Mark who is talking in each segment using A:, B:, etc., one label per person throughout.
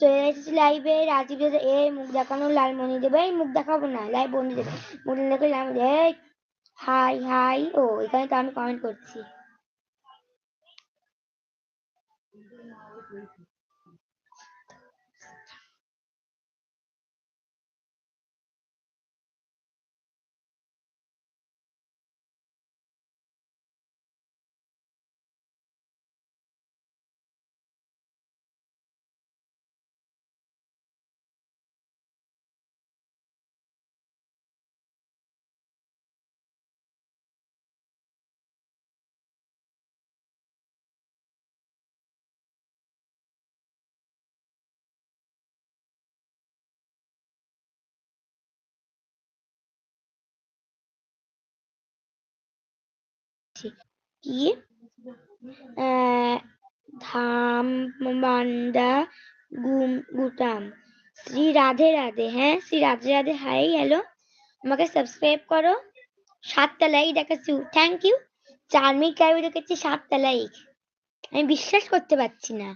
A: চলে এসেছি লাইভে রাজীব দাদা এ মুখ দেখানো, লালমণি দেবে, এই মুখ দেখাবো না লাইভ বন্ধু দেবে মুখ দেখে লাল হাই হাই ও, এখানে তো আমি কমেন্ট করছি। কি ধামবান্ডা গুম, গুতাম। শ্রী রাধে রাধে হ্যাঁ? শ্রী রাধে রাধে, হাই হ্যালো আমাকে সাবস্ক্রাইব করো। সাতটা লাইক দেখাচ্ছি। থ্যাংক ইউ চার মিনিট লাইভ দেখেছি, সাতটা লাইক আমি বিশ্বাস করতে পারছি না।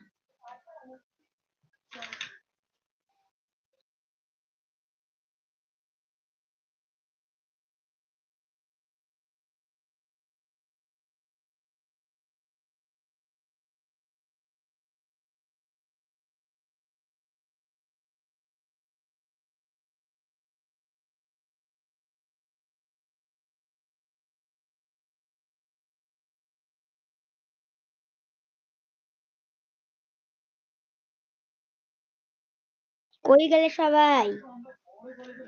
A: কই গেলে সবাই?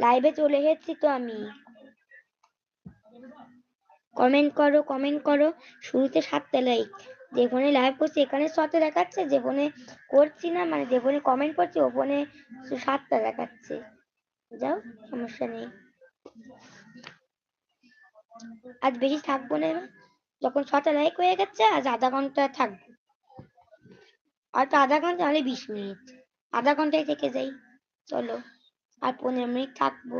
A: লাইভে চলে এসেছি তো আমি। কমেন্ট করো কমেন্ট করো। শুরুতে সাতটা লাইক যে ফোনে লাইভ করছি, এখানে শতে দেখাচ্ছে, যে ফোনে করছি না মানে যে ফোনে কমেন্ট করছি, ও ফোনে সাতটা দেখাচ্ছে। যাও, সমস্যা নেই। আজ বেশি থাকব না যখন ছটা লাইক হয়ে গেছে, আজ আধা ঘণ্টা থাকব। আর তো আধা ঘণ্টা তাহলে বিশ মিনিট। আধা ঘন্টায় থেকে যাই। চলো আর পনেরো মিনিট থাকব।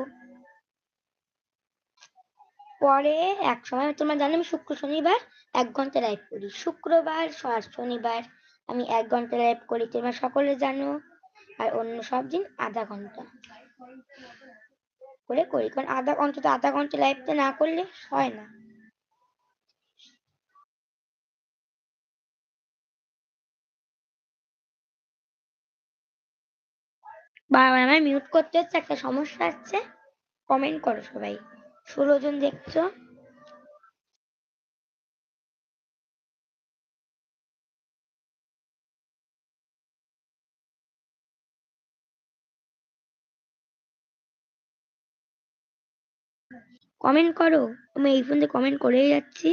A: পরে এক সময়, তোমরা জানো আমি শুক্র শনিবার এক ঘণ্টা লাইভ করি। শুক্রবার শনিবার, আমি এক ঘণ্টা লাইভ করি, তোমরা সকলে জানো। আর অন্য সব দিন আধা ঘণ্টা। করে করি, কারণ আধা অন্তত আধা ঘণ্টা লাইভটা না করলে হয় না। বারবার আমার মিউট করতে হচ্ছে, একটা সমস্যা আছে কমেন্ট করো সবাই। ষোলো জন দেখছ। কমেন্ট করো। আমি এই ফোন কমেন্ট করেই যাচ্ছি।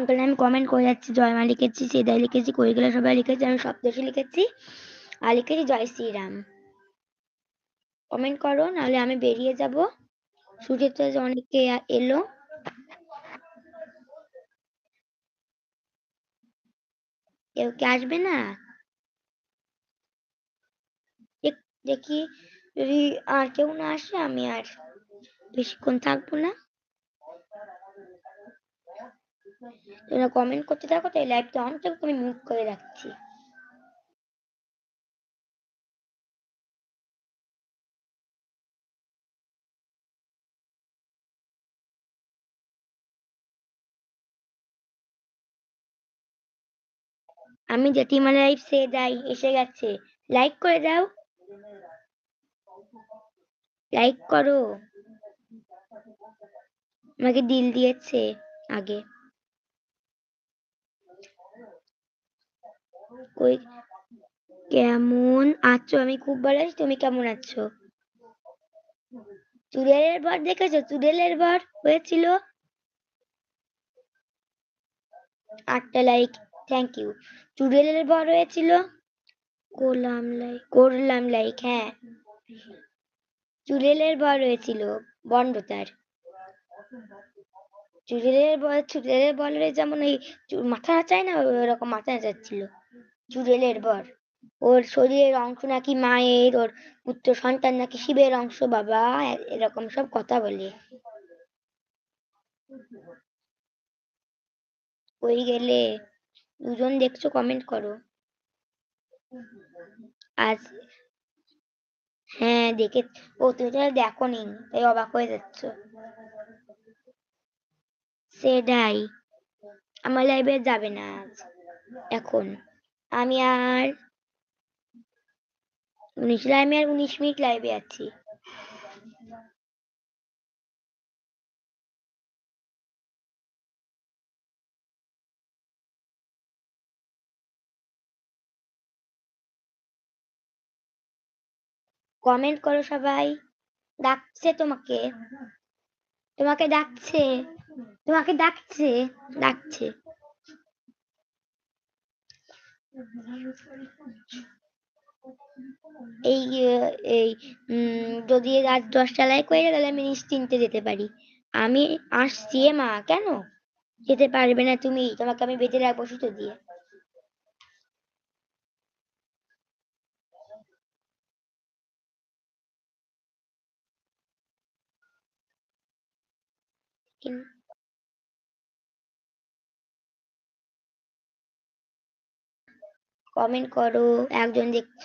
A: ওখানে আমি কমেন্ট করে যাচ্ছি, জয় মা লিখেছি সেদাই লিখেছি কইগুলো সবাই লিখেছি, আমি সপ্তর্ষি লিখেছি, আর লিখেছি জয় শ্রীরাম। কমেন্ট করো, নাহলে আমি বেরিয়ে যাব। যে অনেকে এলো। কেউ কি আসবে না? দেখি যদি আর কেউ না আসে, আমি আর বেশিক্ষণ থাকব না। তোমরা কমেন্ট করতে থাকো, তাই লাইভটা অন থাকুক আমি মিউট করে রাখছি। আমি জেঠিমা লাইভ সে যাই, এসে গেছে। লাইক করে দাও। লাইক করো। আমাকে দিল দিয়েছে আগে। কই কেমন আছো? আমি খুব ভালো আছি, তুমি কেমন আছো? চুড়েলের ভর দেখেছ? চুড়েলের ভর হয়েছিল? আটটা লাইক থ্যাংক ইউ চুড়েলের ভর হয়েছিল? করলাম লাইক করলাম লাইক হ্যাঁ। চুড়েলের ভর হয়েছিল বন্ডতার চুড়েলের বল চুড়েলের বলের যেমন ওই মাথা নাচায় না? ওরকম মাথা নাচাচ্ছিল চুড়েলের বর। ওর শরীরের অংশ নাকি মায়ের, ওর পুত্র সন্তান নাকি শিবের অংশ, বাবা এরকম সব কথা বলে। কই গেলে দুজন দেখছ কমেন্ট করো। আজ হ্যাঁ দেখে ও তুমি তো দেখো নি, তাই অবাক হয়ে যাচ্ছ। সেটাই, আমার লাইভে যাবে না আজ, এখন। আমি আর উনিশ আমি আর উনিশ মিনিট লাইভে আছি। কমেন্ট করো সবাই। ডাকছে তোমাকে। তোমাকে ডাকছে। তোমাকে ডাকছে। ডাকছে। এই এই যদি রাত দশটা লাইক হয়ে যায়, তাহলে আমি নিশ্চিন্তে যেতে পারি। আমি আসছি মা, কেন? যেতে পারবে না তুমি, তোমাকে আমি বেঁধে রাখব সুতো দিয়ে। কিন- কমেন্ট করো একজন দেখছ।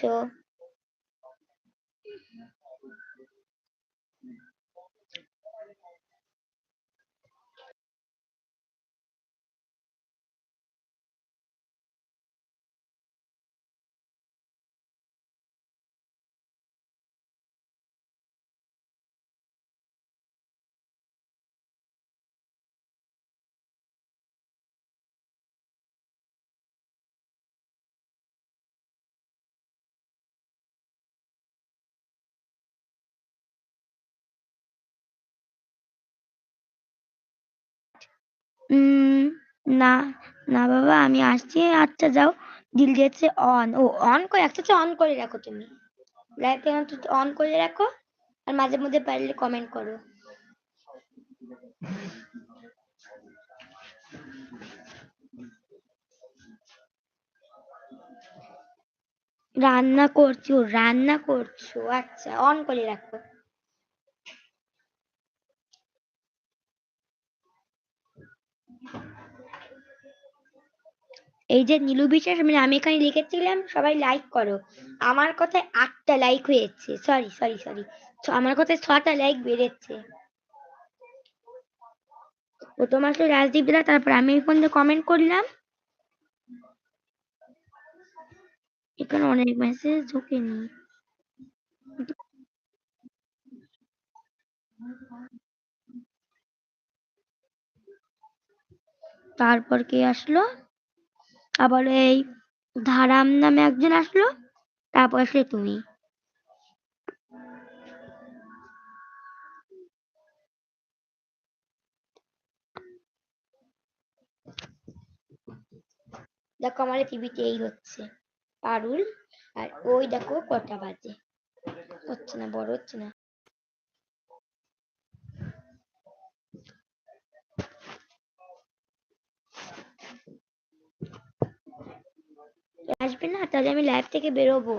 A: উম, না না বাবা, আমি আসছি। আচ্ছা যাও। দিল দিয়েছে অন ও অন করে আচ্ছা অন করে রাখো তুমি। লাইভ অন করে রাখো আর মাঝে মধ্যে পারলে কমেন্ট করো। রান্না করছ রান্না করছ। আচ্ছা অন করে রাখো। এই যে নীলু বিশ্বাস মানে আমি এখানে লিখেছিলাম, সবাই লাইক করো। আমার কথায় আটটা লাইক হয়েছে। সরি সরি সরি আমার কথায় ছটা লাইক বেড়েছে। প্রথম আসলো রাজদীপ দা, তারপর আমি ফোন দিয়ে কমেন্ট করলাম, এখানে অনেক মেসেজ ঢোকেনি। তারপর কে আসলো? আবার এই ধারাম নামে একজন আসলো, তারপর আসলে তুমি। দেখো আমার টিভিতে এই হচ্ছে, পারুল। আর ওই দেখো কটা বাজে। হচ্ছে না, বড় হচ্ছে না। আসবে না? তাহলে আমি লাইভ থেকে বেরোবো।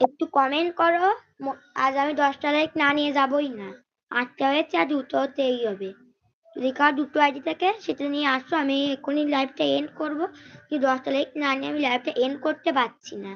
A: একটু কমেন্ট করো। আজ আমি দশটা লাইক না নিয়ে যাবই না। আটটা হয়েছে আর দুটো হতেই হবে। যদি কার দুটো আইডি থাকে, সেটা নিয়ে আসো। আমি এক্ষুনি লাইভটা এন্ড করব। কিন্তু দশটা লাইক না নিয়ে আমি লাইভটা এন্ড করতে পারছি না।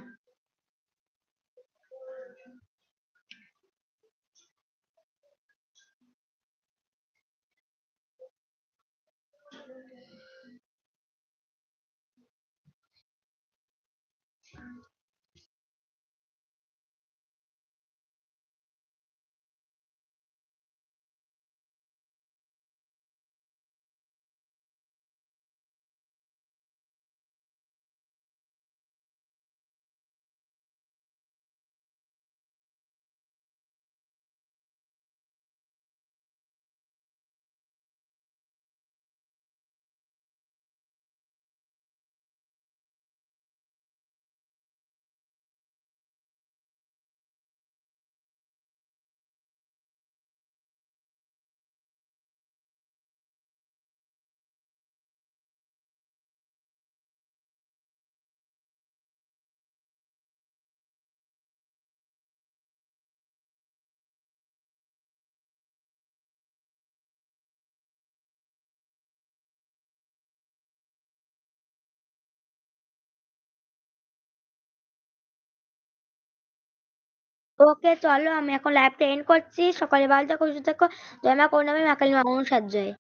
A: ওকে চলো আমি এখন লাইভটা এন্ড করছি। সকালে ভালো থেকো, সুস্থ থেকো। জয় মা করুণাময়ী, মা কালী, মা অনুসার জয়।